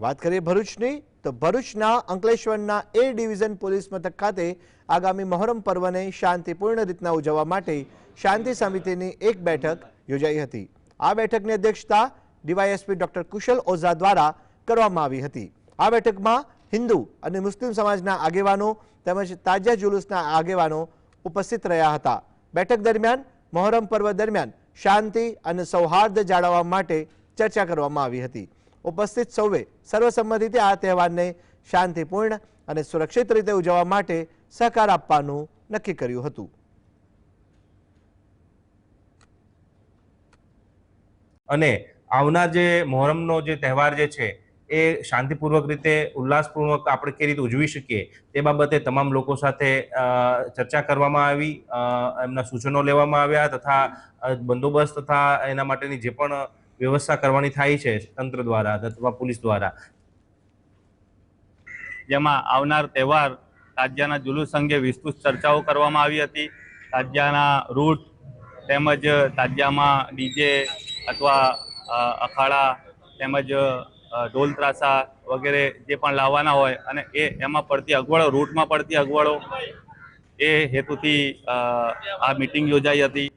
વાત કરીએ ભરૂચની તો ભરૂચના અંકલેશ્વરના એ ડિવિઝન પોલીસ મથક ખાતે આગામી મહોરમ પર્વને શાંતિપૂર્ણ રીતના ઉજવવા માટે શાંતિ સમિતિની એક બેઠક યોજાઈ હતી આ બેઠકની અધ્યક્ષતા ડીવાયએસપી ડોક્ટર કુશલ ઓઝા દ્વારા કરવામાં આવી હતી આ બેઠકમાં હિન્દુ અને મુસ્લિમ સમાજના આગેવાનો તેમજ તાજિયા જુલુસના આગેવાનો ઉપસ્થિત રહ્યા હતા બેઠક દરમિયાન મહોરમ પર્વ દરમિયાન શાંતિ અને સૌહાર્દ જાળવવા માટે ચર્ચા કરવામાં આવી હતી ઉપસ્થિત સૌએ સર્વસંમતિથી આ તહેવારને શાંતિપૂર્ણ અને સુરક્ષિત રીતે ઉજવવા માટે સહકાર આપવાનું નક્કી કર્યું હતું. અને આવનાર જે મોહરમનો જે તહેવાર જે છે, એ શાંતિપૂર્વક રીતે, ઉલ્લાસપૂર્વક આપણે કઈ રીતે ઉજવી શકીએ, તે બાબતે તમામ લોકો સાથે ચર્ચા કરવામાં આવી એમના સૂચનો લેવામાં આવ્યા તથા બંદોબસ્ત તથા એના માટેની જે પણ વ્યવસ્થા કરવાની થાય છે તંત્ર દ્વારા અથવા પોલીસ દ્વારા? જેમાં આવનાર તહેવાર તાજિયાના જુલુસ અંગે વિસ્તૃત ચર્ચાઓ કરવામાં આવી હતી. તાજિયાના રૂટ તેમજ તાજિયામાં ડીજે અથવા અખાડા તેમજ ઢોલ ત્રાસા વગેરે જે પણ લાવવાના હોય અને એ એમાં પડતી અગવડો, રૂટમાં પડતી અગવડો એ હેતુથી આ મિટિંગ યોજાઈ હતી.